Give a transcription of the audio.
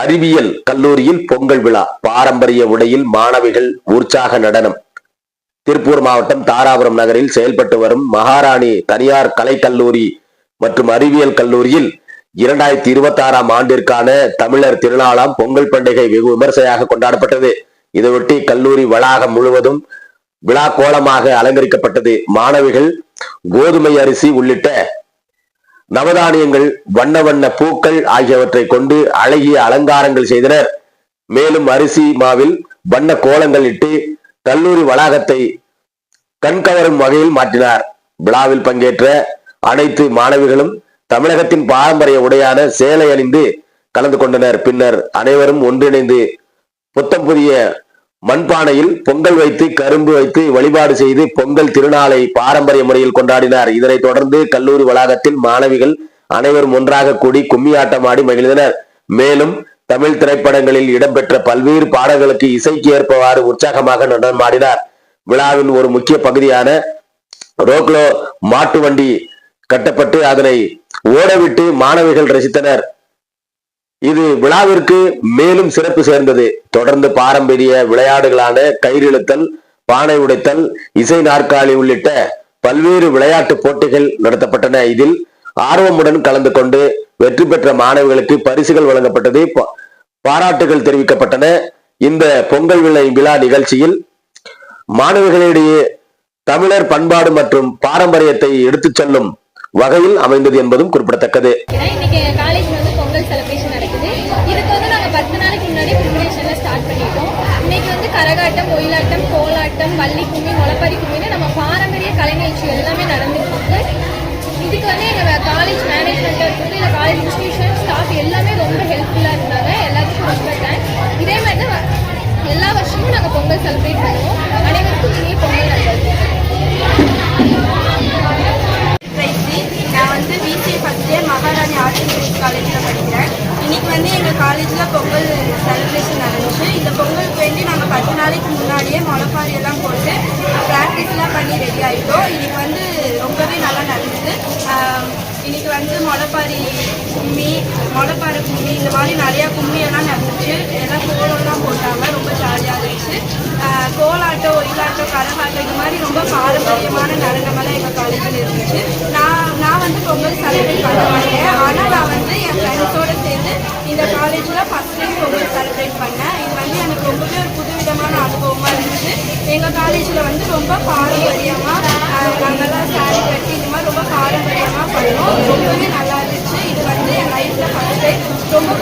அறிவியல் கல்லூரியில் பொங்கல் விழா பாரம்பரிய உடையில் மாணவிகள் உற்சாக நடனம். திருப்பூர் மாவட்டம் தாராபுரம் நகரில் செயல்பட்டு வரும் மகாராணி தனியார் கலைக்கல்லூரி மற்றும் அறிவியல் கல்லூரியில் இரண்டாயிரத்தி இருபத்தி ஆறாம் ஆண்டிற்கான தமிழர் திருநாளாம் பொங்கல் பண்டிகை வெகு விமர்சையாக கொண்டாடப்பட்டது. இதையொட்டி கல்லூரி வளாகம் முழுவதும் விழா கோலமாக அலங்கரிக்கப்பட்டது. மாணவிகள் கோதுமை அரிசி உள்ளிட்ட நவதானியங்கள் வண்ண வண்ண பூக்கள் ஆகியவற்றை கொண்டு அழகிய அலங்காரங்கள் செய்தனர். மேலும் அரிசி மாவில் வண்ண கோலங்கள் இட்டு கல்லூரி வளாகத்தை கண்கவரும் வகையில் மாற்றினார். விழாவில் பங்கேற்ற அனைத்து மாணவிகளும் தமிழகத்தின் பாரம்பரிய உடையான சேலை அணிந்து கலந்து கொண்டனர். பின்னர் அனைவரும் ஒன்றிணைந்து புத்தம் புதிய மண்பானையில் பொங்கல் வைத்து கரும்பு வைத்து வழிபாடு செய்து பொங்கல் திருநாளை பாரம்பரிய முறையில் கொண்டாடினார். இதனைத் தொடர்ந்து கல்லூரி வளாகத்தில் மாணவிகள் அனைவரும் ஒன்றாக கூடி கும்மியாட்டம் ஆடி மகிழ்ந்தனர். மேலும் தமிழ் திரைப்படங்களில் இடம்பெற்ற பல்வேறு பாடல்களுக்கு இசைக்கு ஏற்பவாறு உற்சாகமாக நடனமாடினார். விழாவின் ஒரு முக்கிய பகுதியான ரோக்லோ மாட்டு வண்டி கட்டப்பட்டு அதனை ஓடவிட்டு மாணவிகள் ரசித்தனர். இது விழாவிற்கு மேலும் சிறப்பு சேர்ந்தது. தொடர்ந்து பாரம்பரிய விளையாடுகளான கயிறிழுத்தல் பானை உடைத்தல் இசை நாற்காலி உள்ளிட்ட பல்வேறு விளையாட்டு போட்டிகள் நடத்தப்பட்டன. இதில் ஆர்வமுடன் கலந்து கொண்டு வெற்றி பெற்ற மாணவிகளுக்கு பரிசுகள் வழங்கப்பட்டது. பாராட்டுகள் தெரிவிக்கப்பட்டன. இந்த பொங்கல் விழை விழா நிகழ்ச்சியில் மாணவிகளிடையே தமிழர் பண்பாடு மற்றும் பாரம்பரியத்தை எடுத்துச் செல்லும் வகையில் அமைந்தது என்பதும் குறிப்பிடத்தக்கது இன்னைக்கு எங்க காலேஜ்ல வந்து பொங்கல் செலிப்ரேஷன் நடக்குது இதுக்கு வந்து நாங்க பத்து நாளைக்கு முன்னாடி ப்ரிப்பரேஷன்ல ஸ்டார்ட் பண்ணிட்டோம். இன்னைக்கு வந்து கரகாட்டம் ஒயிலாட்டம் கோலாட்டம் வள்ளி கும்மி முளப்பரி கும்மின்னு நம்ம பாரம்பரிய கலை நிகழ்ச்சி எல்லாமே நடந்துட்டு இருக்கு. இதுக்கு வந்து எங்கள் காலேஜ் மேனேஜ்மெண்ட்டாக இருக்கட்டும் இல்லை காலேஜ் இன்ஸ்டியூஷன் ஸ்டாஃப் எல்லாமே ரொம்ப ஹெல்ப்ஃபுல்லாக இருந்தாங்க. எல்லாத்துக்கும் ரொம்ப தேங்க்ஸ் இதே மாதிரி தான் எல்லா வருஷமும் நாங்கள் பொங்கல் செலிப்ரேட் பண்ணுவோம். வந்து எங்கள் காலேஜில் பொங்கல் செலிப்ரேஷன் நடந்துச்சு. இந்த பொங்கலுக்கு வேண்டி நாங்கள் பத்து நாளைக்கு முன்னாடியே முளைப்பாரி எல்லாம் போட்டு ப்ராக்டிஸ்லாம் பண்ணி ரெடி ஆகிட்டோம் இன்னைக்கு வந்து ரொம்பவே நல்லா நடந்துச்சு இன்றைக்கி இன்னைக்கு வந்து முளைப்பாரி கும்மி முளைப்பாறை கும்மி இந்த மாதிரி நிறையா கும்மி எல்லாம் நடந்துச்சு. எல்லாம் கோலம்லாம் போட்டாங்க ரொம்ப ஜாலியாக இருந்துச்சு. கோலாட்டம் ஒயிலாட்டம் கரகாட்டம் இந்த மாதிரி ரொம்ப பாரம்பரியமாக நடனமெல்லாம் எங்கள் காலேஜில் இருந்துச்சு நான் நான் வந்து பொங்கல் செலிப்ரேட் பண்ண மாட்டேன் ஆனால் நான் வந்து என் ஃப்ரெண்ட்ஸோடு சேர்ந்து இந்த காலேஜில் ஃபஸ்ட் டைம் பொங்கல் செலிப்ரேட் பண்ணேன். இது வந்து எனக்கு ரொம்பவே ஒரு புதுவிதமான அனுபவமாக இருந்துச்சு எங்கள் காலேஜில் வந்து ரொம்ப பாரம்பரியமாக நாங்கள்லாம் சாரி கட்டி இந்த மாதிரி ரொம்ப பாரம்பரியமாக பண்ணோம். ரொம்பவே நல்லா இருந்துச்சு. இது வந்து என் லைஃப்பில் ஃபஸ்ட் டைம் ரொம்ப